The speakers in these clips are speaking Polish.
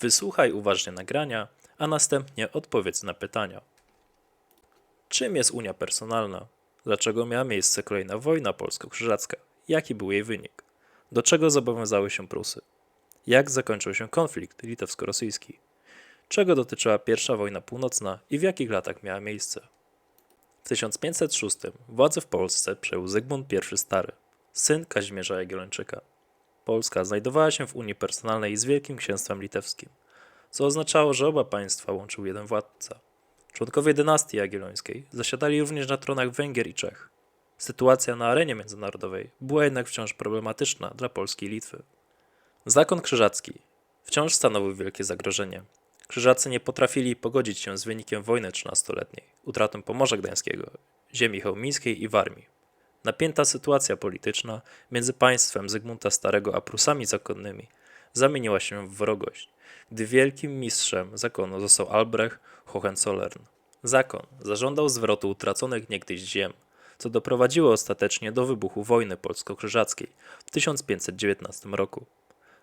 Wysłuchaj uważnie nagrania, a następnie odpowiedz na pytania. Czym jest Unia Personalna? Dlaczego miała miejsce kolejna wojna polsko-krzyżacka? Jaki był jej wynik? Do czego zobowiązały się Prusy? Jak zakończył się konflikt litewsko-rosyjski? Czego dotyczyła pierwsza wojna północna i w jakich latach miała miejsce? W 1506 władzę w Polsce przejął Zygmunt I Stary, syn Kazimierza Jagiellończyka. Polska znajdowała się w Unii Personalnej z Wielkim Księstwem Litewskim, co oznaczało, że oba państwa łączył jeden władca. Członkowie dynastii jagiellońskiej zasiadali również na tronach Węgier i Czech. Sytuacja na arenie międzynarodowej była jednak wciąż problematyczna dla Polski i Litwy. Zakon krzyżacki wciąż stanowił wielkie zagrożenie. Krzyżacy nie potrafili pogodzić się z wynikiem wojny trzynastoletniej, utratą Pomorza Gdańskiego, ziemi chełmińskiej i Warmii. Napięta sytuacja polityczna między państwem Zygmunta Starego a Prusami zakonnymi zamieniła się w wrogość, gdy wielkim mistrzem zakonu został Albrecht Hohenzollern. Zakon zażądał zwrotu utraconych niegdyś ziem, co doprowadziło ostatecznie do wybuchu wojny polsko-krzyżackiej w 1519 roku.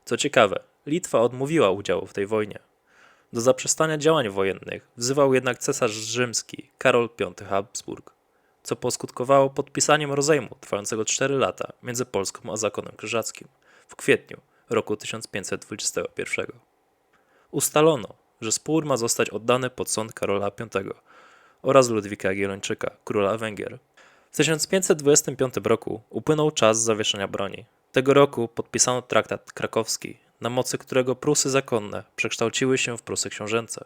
Co ciekawe, Litwa odmówiła udziału w tej wojnie. Do zaprzestania działań wojennych wzywał jednak cesarz rzymski Karol V Habsburg, co poskutkowało podpisaniem rozejmu trwającego 4 lata między Polską a zakonem krzyżackim w kwietniu roku 1521. Ustalono, że spór ma zostać oddany pod sąd Karola V oraz Ludwika Jagiellończyka, króla Węgier. W 1525 roku upłynął czas zawieszenia broni. Tego roku podpisano traktat krakowski, na mocy którego Prusy zakonne przekształciły się w Prusy książęce.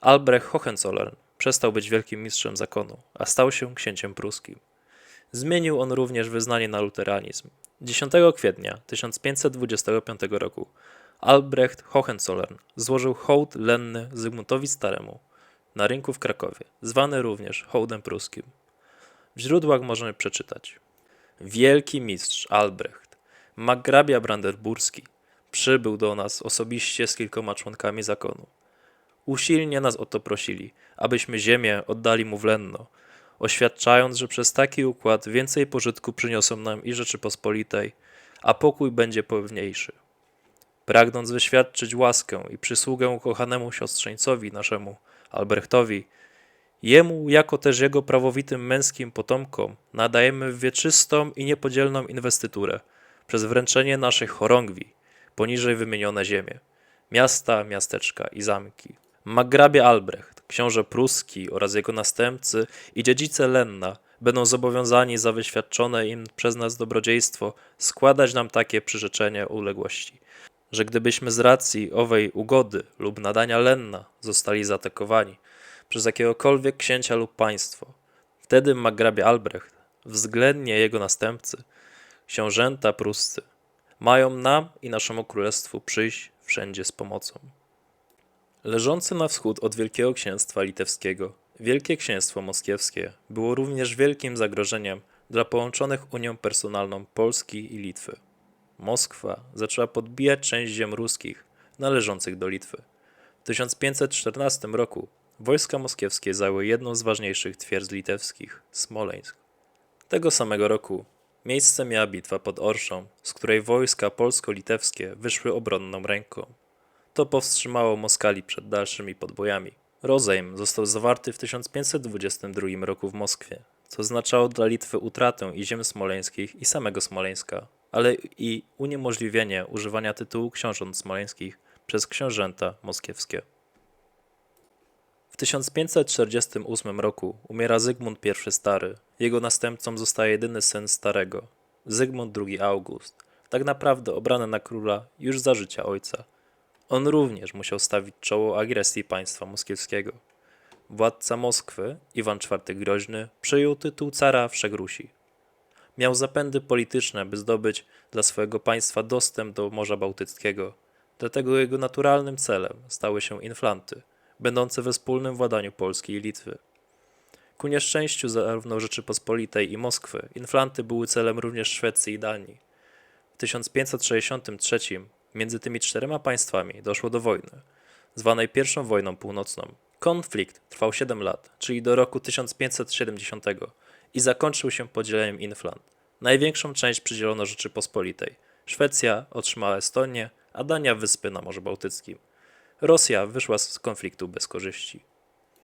Albrecht Hohenzollern przestał być wielkim mistrzem zakonu, a stał się księciem pruskim. Zmienił on również wyznanie na luteranizm. 10 kwietnia 1525 roku Albrecht Hohenzollern złożył hołd lenny Zygmuntowi Staremu na rynku w Krakowie, zwany również hołdem pruskim. W źródłach możemy przeczytać. Wielki mistrz Albrecht, margrabia brandenburski, przybył do nas osobiście z kilkoma członkami zakonu. Usilnie nas o to prosili, abyśmy ziemię oddali mu w lenno, oświadczając, że przez taki układ więcej pożytku przyniosą nam i Rzeczypospolitej, a pokój będzie pewniejszy. Pragnąc wyświadczyć łaskę i przysługę kochanemu siostrzeńcowi naszemu, Albrechtowi, jemu, jako też jego prawowitym męskim potomkom, nadajemy wieczystą i niepodzielną inwestyturę przez wręczenie naszych chorągwi, poniżej wymienione ziemie, miasta, miasteczka i zamki. Margrabia Albrecht, książę pruski oraz jego następcy i dziedzice Lenna będą zobowiązani za wyświadczone im przez nas dobrodziejstwo składać nam takie przyrzeczenie uległości, że gdybyśmy z racji owej ugody lub nadania Lenna zostali zaatakowani przez jakiegokolwiek księcia lub państwo, wtedy margrabia Albrecht, względnie jego następcy, książęta pruscy, mają nam i naszemu królestwu przyjść wszędzie z pomocą. Leżące na wschód od Wielkiego Księstwa Litewskiego, Wielkie Księstwo Moskiewskie było również wielkim zagrożeniem dla połączonych Unią Personalną Polski i Litwy. Moskwa zaczęła podbijać część ziem ruskich należących do Litwy. W 1514 roku wojska moskiewskie zajęły jedną z ważniejszych twierdz litewskich Smoleńsk. Tego samego roku miejsce miała bitwa pod Orszą, z której wojska polsko-litewskie wyszły obronną ręką. To powstrzymało Moskali przed dalszymi podbojami. Rozejm został zawarty w 1522 roku w Moskwie, co oznaczało dla Litwy utratę i ziem smoleńskich i samego Smoleńska, ale i uniemożliwienie używania tytułu książąt smoleńskich przez książęta moskiewskie. W 1548 roku umiera Zygmunt I Stary. Jego następcą zostaje jedyny syn Starego, Zygmunt II August, tak naprawdę obrany na króla już za życia ojca. On również musiał stawić czoło agresji państwa moskiewskiego. Władca Moskwy, Iwan IV Groźny, przyjął tytuł cara Wszechrusi. Miał zapędy polityczne, by zdobyć dla swojego państwa dostęp do Morza Bałtyckiego. Dlatego jego naturalnym celem stały się inflanty, będące we wspólnym władaniu Polski i Litwy. Ku nieszczęściu zarówno Rzeczypospolitej i Moskwy, inflanty były celem również Szwecji i Danii. W 1563 między tymi czterema państwami doszło do wojny, zwanej pierwszą wojną północną. Konflikt trwał 7 lat, czyli do roku 1570 i zakończył się podzieleniem Inflant. Największą część przydzielono Rzeczypospolitej. Szwecja otrzymała Estonię, a Dania wyspy na Morzu Bałtyckim. Rosja wyszła z konfliktu bez korzyści.